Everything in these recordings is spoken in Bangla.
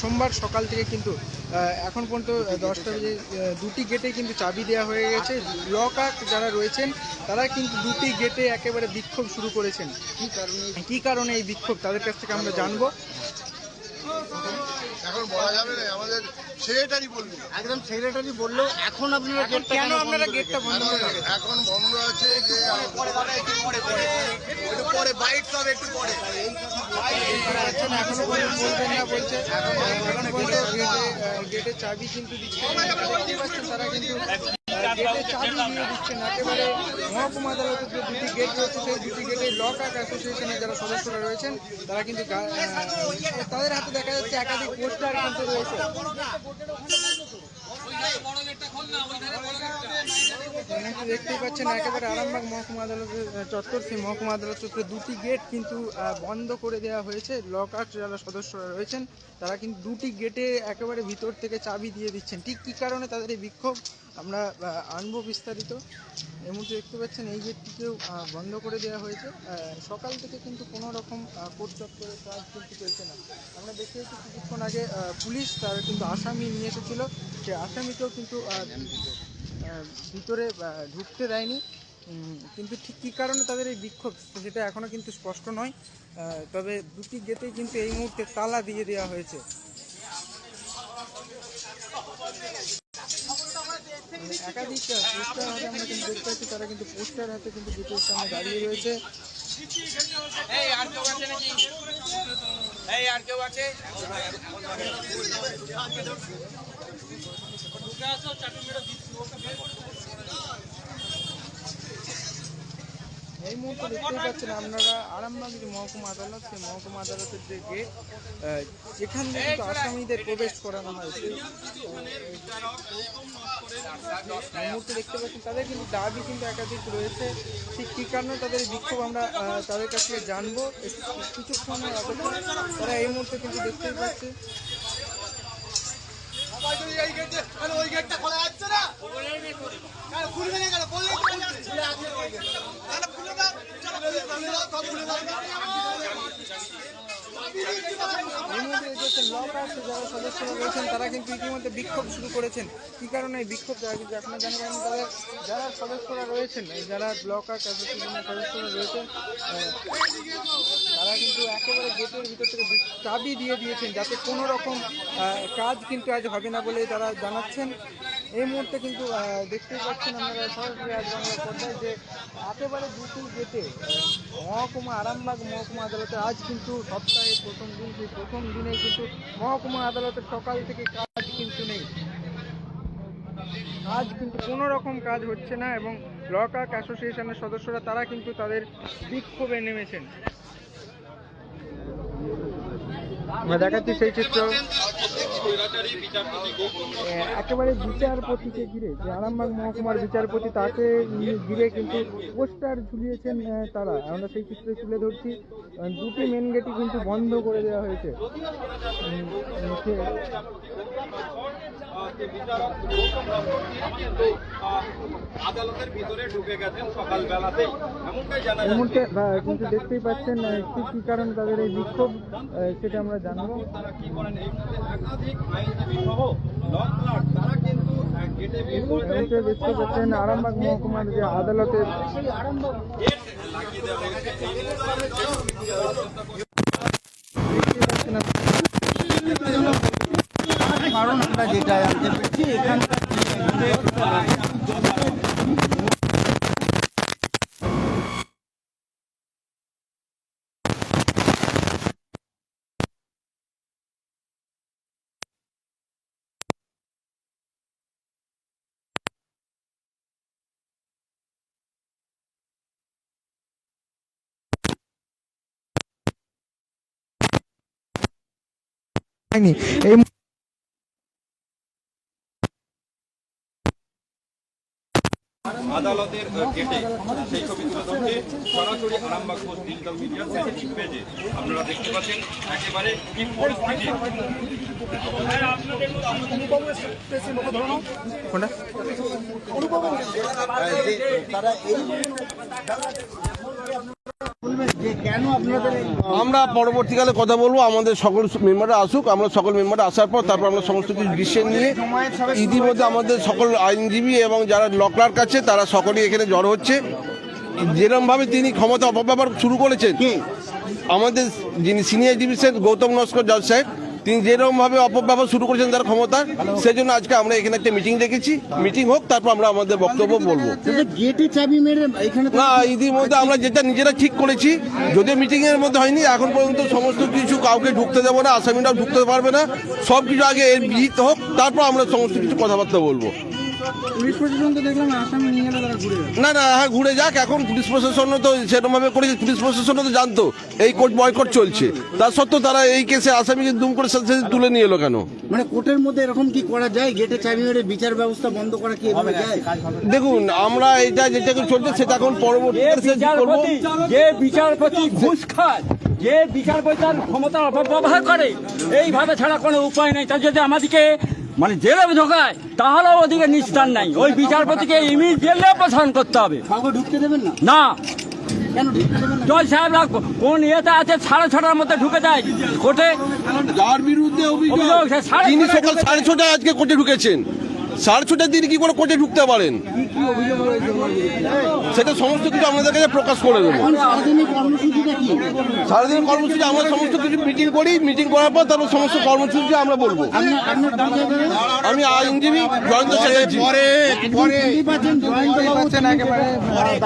সোমবার সকাল থেকে কিন্তু এখন পর্যন্ত দশটা বেজে দুটি গেটে কিন্তু চাবি দেওয়া হয়ে গেছে। লকার যারা রয়েছেন, তারা কিন্তু দুটি গেটে একেবারে বিক্ষোভ শুরু করেছেন। কি কারণে কি কারণে এই বিক্ষোভ? তাদের কাছ থেকে আমরা জানব। বলা যাবে না আমাদের সেক্রেটারি বলবি একদম সেক্রেটারি বলল এখন আপনারা গেটটা কেন আপনারা গেটটা বন্ধ করে রেখেছেন এখন বন্ধ আছে যে একটু পরে সব একটু পরে এখনও বলবেন না বলছে গেটে চাবি কিন্তু দিচ্ছে তারা কিন্তু দিয়ে দিচ্ছেন একেবারে মহকুমা আদালতের যে দুটি গেট রয়েছে সেই দুটি গেটে লক আক অ্যাসোসিয়েশনের যারা সদস্যরা রয়েছেন তারা কিন্তু তাদের হাতে দেখা যাচ্ছে একাধিক পোস্টার কিন্তু রয়েছে। দেখতেই পাচ্ছেন একেবারে আরামবাগ মহকুমা আদালতের চত্বর। সেই মহকুমা আদালত চত্বরে দুটি গেট কিন্তু বন্ধ করে দেওয়া হয়েছে। লক আর্ট যারা সদস্যরা রয়েছেন তারা কিন্তু দুটি গেটে একেবারে ভিতর থেকে চাবি দিয়ে দিচ্ছেন। ঠিক কী কারণে তাদের এই বিক্ষোভ? আমরা আনব বিস্তারিত। এই মুহূর্তে দেখতে পাচ্ছেন এই গেটটিকেও বন্ধ করে দেওয়া হয়েছে। সকাল থেকে কিন্তু কোনো রকম কোর্ট চত্বরের কাজ কিন্তু চলছে না। আমরা দেখেছি কিছুক্ষণ আগে পুলিশ, তার কিন্তু আসামি নিয়ে এসেছিল। সে আসামিকেও কিন্তু ভিতরে ঢুকতে দেয়নি। কিন্তু ঠিক কী কারণে তাদের এই বিক্ষোভ, সেটা এখনও কিন্তু স্পষ্ট নয়। তবে দুটি গেটেই কিন্তু এই মুহূর্তে তালা দিয়ে দেওয়া হয়েছে। একাধিক পোস্টার হাতে আমরা কিন্তু দেখতে পাচ্ছি তারা কিন্তু পোস্টার হাতে কিন্তু দুটোর সামনে দাঁড়িয়ে রয়েছে। এই আর কেউ আছে নাকি? এই আর কেউ আছে? এই মুহূর্তে দেখতে পাচ্ছেন আপনারা আরামবাগ যে মহকুমা আদালত, সেই মহকুমা আদালতের যে গেট যেখান কিন্তু আসামিদের প্রবেশ করানো হয়। সেই এই মুহূর্তে দেখতে পাচ্ছেন তাদের কিন্তু দাবি কিন্তু একাধিক রয়েছে। ঠিক কী কারণে তাদের বিক্ষোভ আমরা তাদের কাছ থেকে জানব। কিছুক্ষণ তারা এই মুহূর্তে কিন্তু দেখতেই পাচ্ছে যারা সদস্যরা রয়েছেন তারা কিন্তু ইতিমধ্যে বিক্ষোভ শুরু করেছেন কি কারণে এই বিক্ষোভ যারা কিন্তু এখনও জানা যায়নি তাদের যারা সদস্যরা রয়েছেন যারা ব্লক আর্ট অ্যাসোসিয়েশনের সদস্যরা রয়েছেন তারা কিন্তু একেবারে গেটের ভিতর থেকে চাবি দিয়ে দিয়েছেন যাতে কোনো রকম কাজ কিন্তু আজ হবে না বলে তারা জানাচ্ছেন এই মুহূর্তে কিন্তু দেখতেই পাচ্ছেন আপনারা সরাসরি আজ বাংলা পর্দায় যে একেবারে দুটি গেটে মহকুমা আরামবাগ মহকুমা আদালতে আজ কিন্তু সপ্তাহে প্রথম দিন, সেই প্রথম দিনে কিন্তু মহকুমা আদালতের সকাল থেকে কাজ কিন্তু নেই। আজ কিন্তু কোনো রকম কাজ হচ্ছে না এবং লকাক অ্যাসোসিয়েশনের সদস্যরা, তারা কিন্তু তাদের বিক্ষোভে নেমেছেন। আমরা দেখাচ্ছি সেই চিত্র। একেবারে বিচারপতিকে ঘিরে, যে আরামবাগ মহকুমার বিচারপতি তাকে ঘিরে কিন্তু পোস্টার ঝুলিয়েছেন তারা। আমরা সেই চিত্র তুলে ধরছি দুটি মেন গেটই কিন্তু বন্ধ করে দেওয়া হয়েছে। কিন্তু দেখতেই পাচ্ছেন কি কারণ তাদের এই বিক্ষোভ সেটা আমরা জানব। একাধিক আইনজীবী সহ লক তারা কিন্তু গেটে ভিড় মুহূর্তে দেখতে পাচ্ছেন আরামবাগ মহকুমার যে আদালতের। কারণ আমরা যেটা জানতে পেরেছি এখানে হয়নি এই আদালতের আহ, গেটে সেই ছবি তুলে ধরছে সরাসরি আরামবাগ পোস্ট ডিজিটাল মিডিয়ার ফেসবুক পেজে আপনারা দেখতে পাচ্ছেন একেবারে কি পরিস্থিতি। তারা এই বলবেন যে কেন আপনাদের এই, আহ, আমরা পরবর্তীকালে কথা বলব আমাদের সকল মেম্বাররা আসুক আমরা সকল মেম্বার আসার পর তারপর আমরা সমস্ত কিছু ডিসিশন নিয়ে ইতিমধ্যে আমাদের সকল আইনজীবী এবং যারা লকলার কাছে তারা সকলেই এখানে জড় হচ্ছে। যেরমভাবে তিনি ক্ষমতা অপব্যবহার শুরু করেছেন আমাদের যিনি সিনিয়র ডিভিশন গৌতম নস্কর জজ সাহেব তিনি যেরকমভাবে অপব্যবহার শুরু করেছেন তার ক্ষমতা সেই জন্য আজকে আমরা এখানে একটা মিটিং রেখেছি মিটিং হোক তারপর আমরা আমাদের বক্তব্য বলব। না ইতিমধ্যে আমরা যেটা নিজেরা ঠিক করেছি যদিও মিটিং এর মধ্যে হয়নি এখন পর্যন্ত সমস্ত কিছু কাউকে ঢুকতে দেবো না আসামিরাও ঢুকতে পারবে না সব কিছু আগে এর বিহিত হোক তারপর আমরা সমস্ত কিছু কথাবার্তা বলব। না না হ্যাঁ ঘুরে যাক এখন পুলিশ প্রশাসনও তো সেরকমভাবে করেছে পুলিশ প্রশাসনও তো জানতো এই কোর্ট বয়কট চলছে। তার সত্ত্বেও তারা এই কেসে আসামিকে দুম করে সাথে সাথে তুলে নিয়ে এলো কেন? মানে কোর্টের মধ্যে এরকম কি করা যায়? গেটে চাবি মেরে বিচার ব্যবস্থা বন্ধ করা কি এভাবে যায়? দেখুন আমরা এটা যেটা চলছে সেটা এখন পরবর্তী করব? যে বিচারপতি ঘুষ খায় যে বিচারপতি তার ক্ষমতার অপব্যবহার করে এইভাবে ছাড়া কোনো উপায় নেই। তার যদি আমাদেরকে মানে জেলে ঢোকায় তাহলে ওদিকে নিস্তার নাই। ওই বিচারপতিকে ইমিডিয়েটলি অপসারণ করতে হবে। ঢুকতে দেবেন না? না। জজ সাহেবরা কোন ইয়েতে আছে সাড়ে ছটার মধ্যে ঢুকে যায়। কোর্টে যার বিরুদ্ধে অভিযোগ তিনি সকাল সাড়ে ছটায় আজকে কোর্টে ঢুকেছেন। সাড়ে ছটার দিন কি করে কোর্টে ঢুকতে পারেন? সেটা সমস্ত কিছু আপনাদের কাছে প্রকাশ করে দেবো। সারাদিন কর্মসূচি আমরা সমস্ত কিছু মিটিং করি মিটিং করার পর তারপর সমস্ত কর্মসূচি আমরা বলব। আমি আইনজীবী জয়ন্ত চ্যাটার্জি।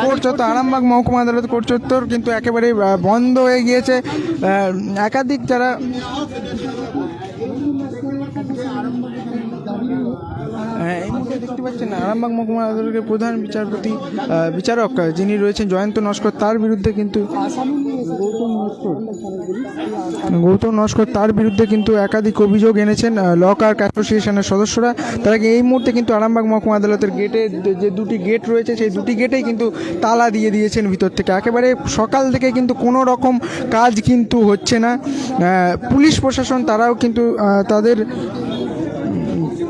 কোর্ট চত্বর আরামবাগ মহকুমা আদালত কোর্ট চত্বর কিন্তু একেবারে বন্ধ হয়ে গিয়েছে। একাধিক যারা হ্যাঁ, দেখতে পাচ্ছেন আরামবাগ মহকুমা আদালতের প্রধান বিচারপতি বিচারক যিনি রয়েছেন জয়ন্ত নস্কর, তার বিরুদ্ধে কিন্তু গৌতম নস্কর, তার বিরুদ্ধে কিন্তু একাধিক অভিযোগ এনেছেন ল কার্ক অ্যাসোসিয়েশনের সদস্যরা। তারা এই মুহূর্তে কিন্তু আরামবাগ মহকুমা আদালতের গেটে যে দুটি গেট রয়েছে, সেই দুটি গেটেই কিন্তু তালা দিয়ে দিয়েছেন ভিতর থেকে। একেবারে সকাল থেকে কিন্তু কোনো রকম কাজ কিন্তু হচ্ছে না। পুলিশ প্রশাসন, তারাও কিন্তু তাদের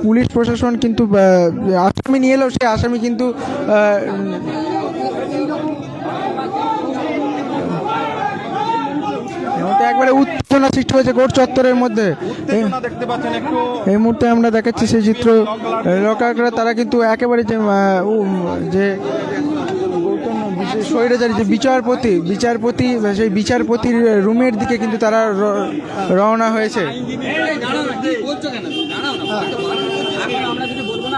পুলিশ প্রশাসন কিন্তু আসামি নিয়ে এলেও সেই আসামি কিন্তু একবারে উত্তেজনা সৃষ্টি হয়েছে কোর্ট চত্বরের মধ্যে। এই- মুহূর্তে আমরা দেখাচ্ছি সেই চিত্র লোকাকরা তারা কিন্তু একেবারে যে যে স্বৈরাচারী যে বিচারপতি বিচারপতি সেই বিচারপতির রুমের দিকে কিন্তু তারা র- রওনা হয়েছে আমরা যদি বলব না মিটিংটা সারা হোক তারপর।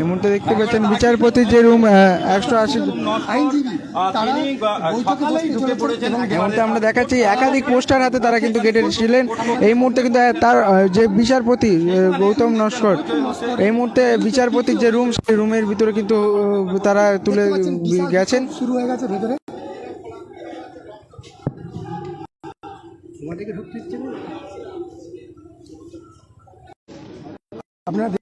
এই মুহূর্তে দেখতে পাচ্ছেন বিচারপতির যে রুম একশো আশি আইনজীবী মুহূর্তে আমরা দেখাচ্ছি একাধিক পোস্টার হাতে তারা কিন্তু গেটে ছিলেন। এই মুহূর্তে কিন্তু তার যে বিচারপতি গৌতম নস্কর এই মুহূর্তে বিচারপতির যে রুম সেই রুমের ভিতরে কিন্তু তারা তুলে গেছেন। শুরু হয়ে গেছে ভেতরে। আপনারা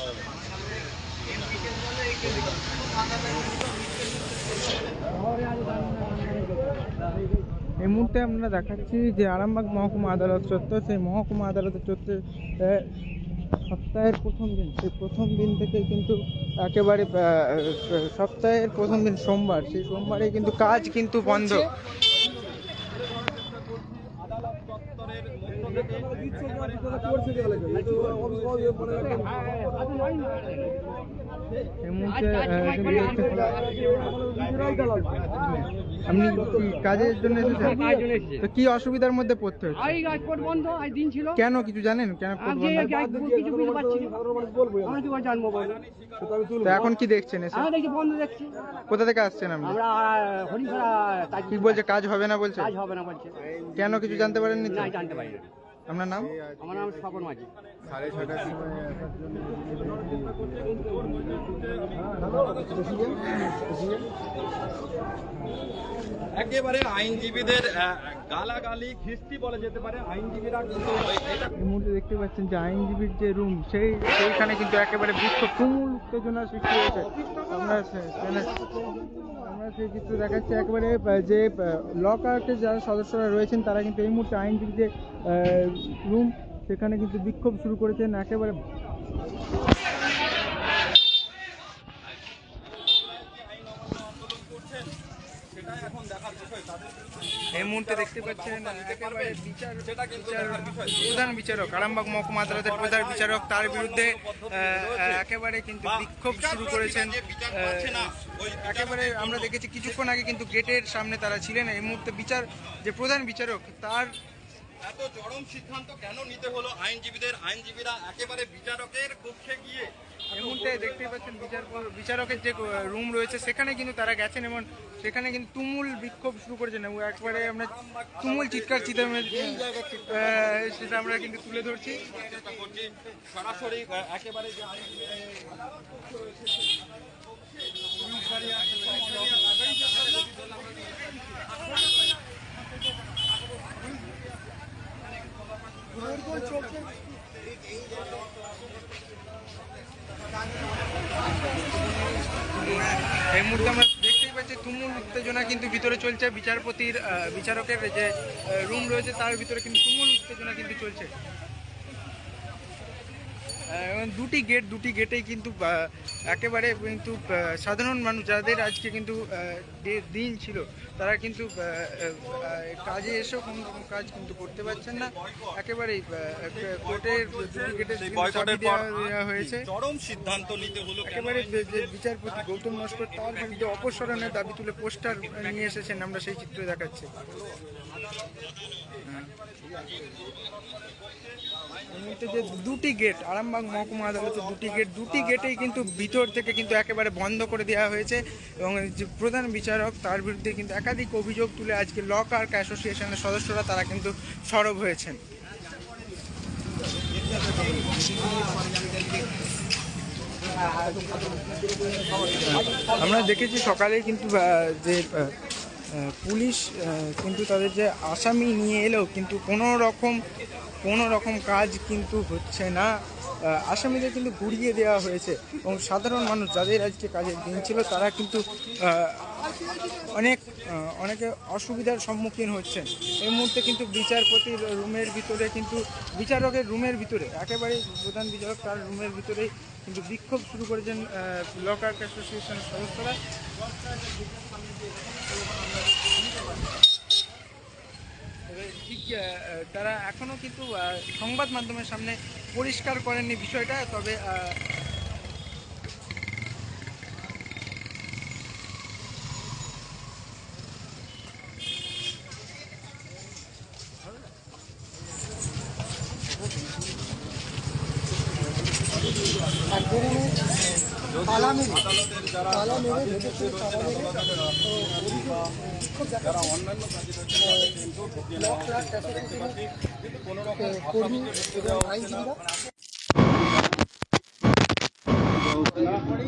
মুহূর্তে আমরা দেখাচ্ছি যে আরামবাগ মহকুমা আদালত চত্বর সেই মহকুমা আদালতের চত্বর সপ্তাহের প্রথম দিন সেই প্রথম দিন থেকে কিন্তু একেবারে সপ্তাহের প্রথম দিন সোমবার সেই সোমবারে কিন্তু কাজ কিন্তু বন্ধ। এই মুহূর্তে আহ, কিন্তু দেখতে- আপনি কি কাজের জন্য এসেছেন? এসেছি। তো কি অসুবিধার মধ্যে পড়তে হচ্ছে? এই রাজপথ বন্ধ আজ দিন ছিল। কেন কিছু জানেন? কেন কিছু বুঝতে পারছি না। আমরা জানব তো এখন কি দেখছেন এসে? বন্ধ দেখছি। কোথা থেকে আসছেন আপনি? আমরা কি বলছে কাজ হবে না বলছে? কাজ হবে না বলছে। কেন কিছু জানতে পারেননি না জানতে পারি না আপনার নাম? আমার নাম স্বপন মাঝি। একেবারে আইনজীবীদের গালাগালি খিস্তি বলে যেতে পারে। আইনজীবীরা কিন্তু এই মুহূর্তে দেখতে পাচ্ছেন যে আইনজীবীর যে রুম সেই সেইখানে কিন্তু একেবারে বিক্ষোভ তুমুল উত্তেজনা সৃষ্টি হয়েছে। সেখানে- আমরা সেই চিত্র দেখাচ্ছি। একেবারে যে লক আর্টের যারা সদস্যরা রয়েছেন, তারা কিন্তু এই মুহূর্তে আইনজীবী যে রুম সেখানে কিন্তু বিক্ষোভ শুরু করেছেন। একেবারে এই মুহূর্তে দেখতে পাচ্ছেন প্রধান বিচারক, আরামবাগ মহকুমা আদালতের প্রধান বিচারক, তার বিরুদ্ধে একেবারে কিন্তু বিক্ষোভ শুরু করেছেন একেবারে আমরা দেখেছি কিছুক্ষণ আগে কিন্তু গেটের সামনে তারা ছিলেন। এই মুহূর্তে বিচার যে প্রধান বিচারক, তার এত চরম সিদ্ধান্ত কেন নিতে হলো আইনজীবীদের? আইনজীবীরা একেবারে বিচারকের কক্ষে গিয়ে এই মুহূর্তে দেখতেই পাচ্ছেন বিচার বিচারকের যে রুম রয়েছে সেখানে কিন্তু তারা গেছেন এবং সেখানে কিন্তু তুমুল বিক্ষোভ শুরু করেছেন এবং একবারে আমরা তুমুল চিৎকার চিৎকার সেটা আমরা কিন্তু তুলে ধরছি। সরাসরি একেবারে যে এই মুহূর্তে আমরা দেখতেই পাচ্ছি তুমুল উত্তেজনা কিন্তু ভিতরে চলছে। বিচারপতির বিচারকের যে রুম রয়েছে, তার ভিতরে কিন্তু তুমুল উত্তেজনা কিন্তু চলছে। এবং দুটি গেট দুটি গেটেই কিন্তু একেবারে কিন্তু সাধারণ মানুষ যাদের আজকে কিন্তু দিন ছিল তারা কিন্তু কাজে এসেও কোনো রকম কাজ কিন্তু করতে পারছেন না। একেবারেই কোর্টের দুটি গেটে দেওয়া হয়েছে। চরম সিদ্ধান্ত নিতে হলো একেবারে বিচারপতি গৌতম নস্কর তার বিরুদ্ধে অপসারণের দাবি তুলে পোস্টার নিয়ে এসেছেন আমরা সেই চিত্র দেখাচ্ছি। যে দুটি গেট আরামবাগ মহকুমা আদালতের দুটি গেট দুটি গেটেই কিন্তু ভিতর থেকে কিন্তু একেবারে বন্ধ করে দেওয়া হয়েছে এবং যে প্রধান বিচারক তার বিরুদ্ধে কিন্তু একাধিক অভিযোগ তুলে আজকে ল কার্ক অ্যাসোসিয়েশনের সদস্যরা তারা কিন্তু সরব হয়েছেন। আমরা দেখেছি সকালে কিন্তু যে পুলিশ কিন্তু তাদের যে আসামি নিয়ে এলেও কিন্তু কোনো রকম কোনো রকম কাজ কিন্তু হচ্ছে না। আসামিদের কিন্তু ঘুরিয়ে দেওয়া হয়েছে। এবং সাধারণ মানুষ যাদের আজকে কাজের দিন ছিল, তারা কিন্তু অনেক অনেকে অসুবিধার সম্মুখীন হচ্ছেন। এই মুহূর্তে কিন্তু বিচারপতির রুমের ভিতরে কিন্তু, বিচারকের রুমের ভিতরে, একেবারে প্রধান বিচারক তার রুমের ভিতরেই কিন্তু বিক্ষোভ শুরু করেছেন লকার অ্যাসোসিয়েশনের সদস্যরা। ঠিক তারা এখনও কিন্তু সংবাদ মাধ্যমের সামনে পরিষ্কার করেননি বিষয়টা তবে আহ,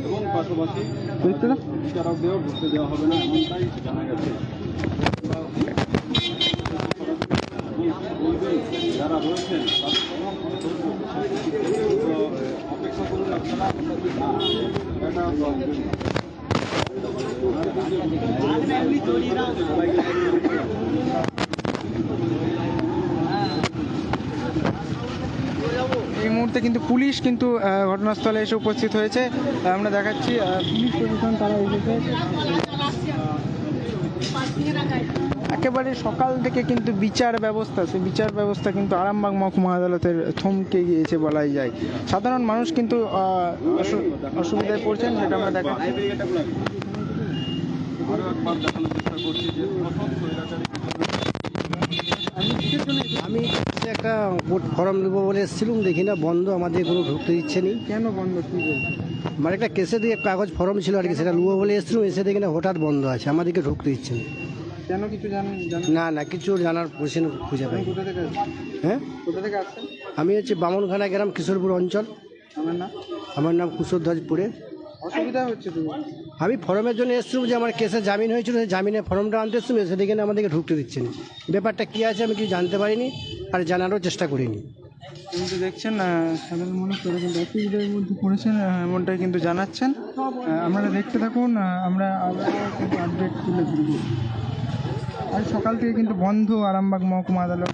এবং পাশাপাশি বিচারকদেরও ঢুকতে দেওয়া হবে না এমনটাই জানা গেছে। যারা রয়েছেন তাদের এই মুহূর্তে কিন্তু পুলিশ কিন্তু ঘটনাস্থলে এসে উপস্থিত হয়েছে। আমরা দেখাচ্ছি পুলিশ প্রশাসন তারা এসেছে। একেবারে সকাল থেকে কিন্তু বিচার ব্যবস্থা সেই বিচার ব্যবস্থা কিন্তু আরামবাগ মহকুমা আদালতের থমকে গিয়েছে বলাই যায়। সাধারণ মানুষ কিন্তু অসুবিধায় পড়ছেন সেটা আমরা স্বৈরাচারী আমি একটা ভোট ফর্ম দেবো বলে এসেছিলাম দেখি না বন্ধ আমাদের কোনো ঢুকতে দিচ্ছে নি কেন বন্ধ? কি আমার একটা কেসে দিয়ে কাগজ ফর্ম ছিল আর কি সেটা লুবো বলে এসেছিলাম এসে দেখি না হঠাৎ বন্ধ আছে আমাদেরকে ঢুকতে দিচ্ছে না কেন কিছু জানেন না না কিছু জানার কোশ্চেন খুঁজে পাই কোথা থেকে হ্যাঁ? কোথা থেকে আসছেন? আমি হচ্ছে বামনখানা গ্রাম কিশোরপুর অঞ্চল। আমার নাম? আমার নাম কুশোরধ্বজপুরে। অসুবিধা হচ্ছে আমি ফর্মের জন্য এসেছিলাম যে আমার কেসে জামিন হয়েছিল সেই জামিনের ফর্মটা আনতে এসেছিলাম এসে দেখি আমাদেরকে ঢুকতে দিচ্ছে না। ব্যাপারটা কী আছে আমি কিছু জানতে পারিনি আর জানারও চেষ্টা করিনি। কিন্তু দেখছেন সাধারণ মানুষ তারা কিন্তু অসুবিধার মধ্যে পড়েছেন এমনটাই কিন্তু জানাচ্ছেন। আপনারা দেখতে থাকুন আমরা আবার কিন্তু আপডেট তুলে ধরব। আজ সকাল থেকে কিন্তু বন্ধ আরামবাগ মহকুমা আদালত।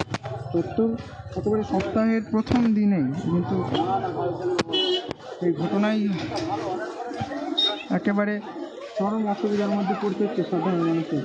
চত্বর একেবারে সপ্তাহের প্রথম দিনে কিন্তু এই ঘটনাই একেবারে চরম অসুবিধার মধ্যে পড়তে হচ্ছে সাধারণ মানুষের।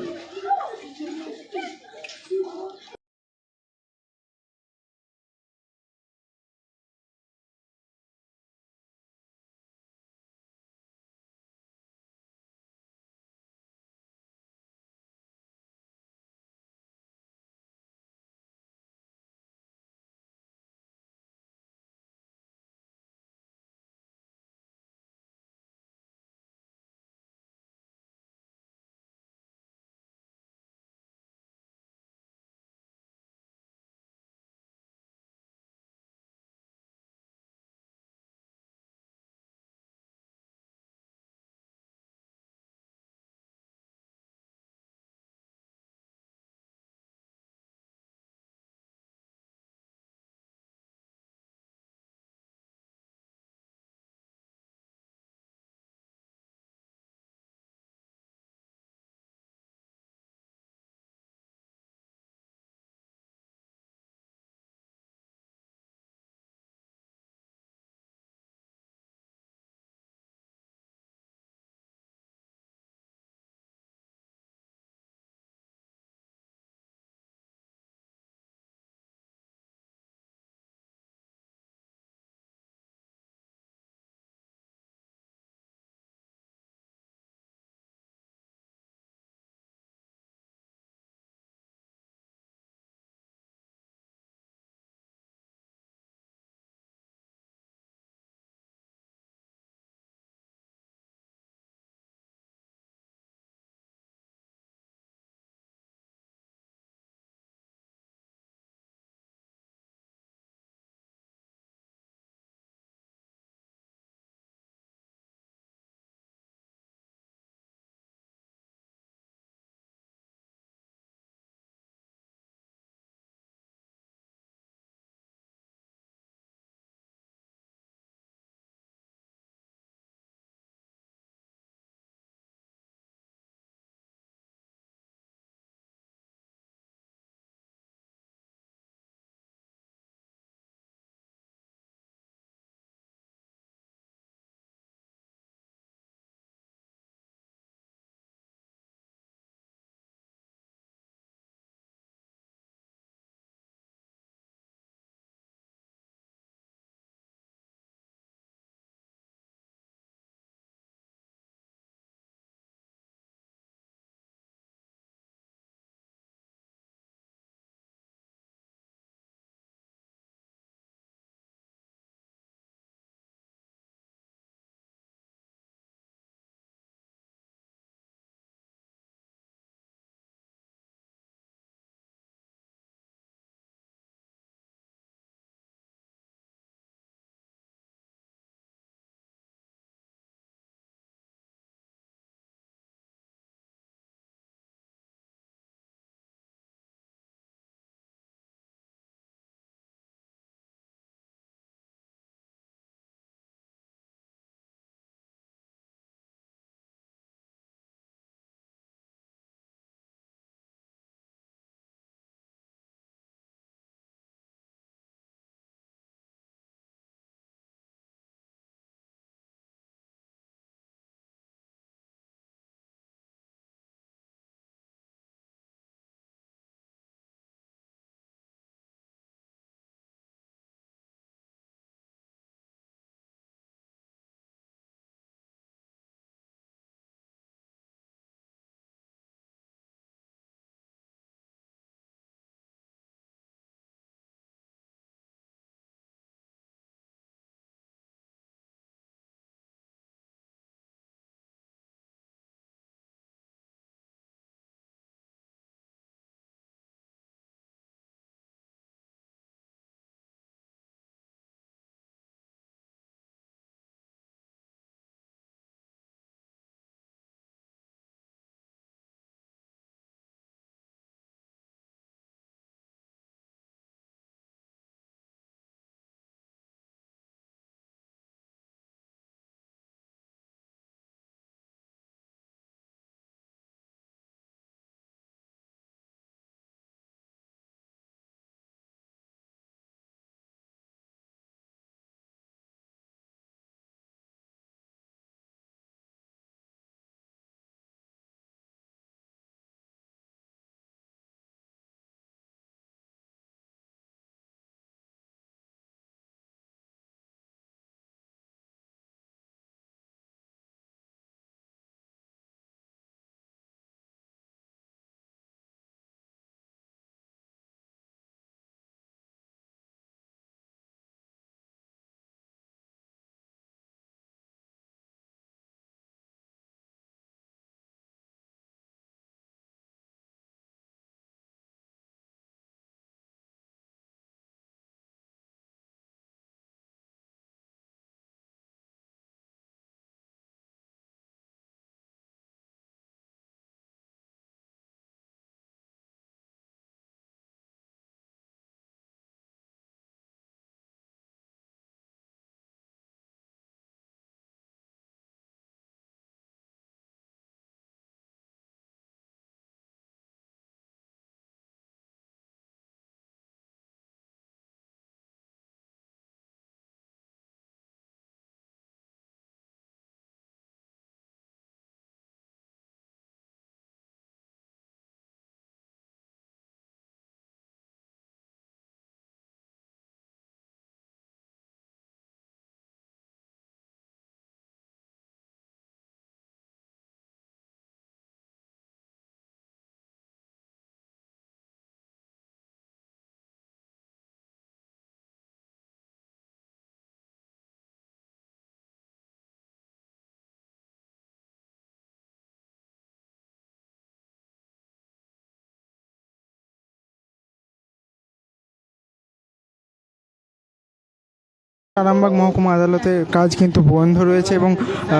আরামবাগ মহকুমা আদালতের কাজ কিন্তু বন্ধ রয়েছে এবং